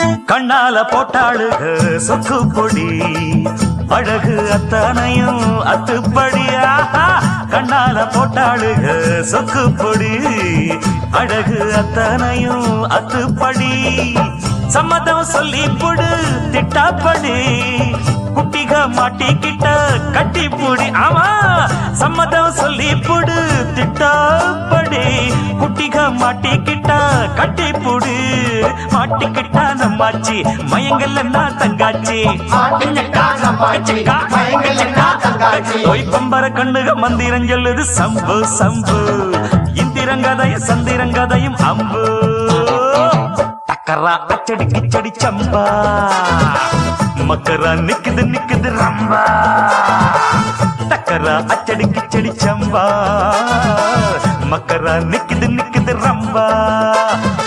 கண்ணால போட்டாளுக சொக்கு பொடி. அழகு அத்தனையும் அத்துப்படியா கண்ணால போட்டாளுக சொக்கு பொடி. அழகு அத்தனையும் அத்துப்படி. சம்மதம் சொல்லி போடு திட்டாப்படி. குட்டிக மாட்டிக்கிட்ட கட்டி புடி ஆமா சம்மதம் சொல்லி போடு திட்டா மாட்டிக்கிட்ட கட்டி புடு. மாட்டிக்கிட்டா நம்மாச்சி. மயங்கல்ல நான் தங்காச்சி. பம்பர கண்ணுக மந்திரம் சொல்லுது சம்பு சம்பு. இந்திரங்கதைய சந்திரங்கதையும் அம்பு. டக்கரா அச்சடி கிச்சடி சம்பா. மக்கரா நிக்குது நிக்குது ரம்பா. டக்கரா அச்சடி கிச்சடி சம்பா. மக்கரா நிக்குது நிக்குது ரம்பா அட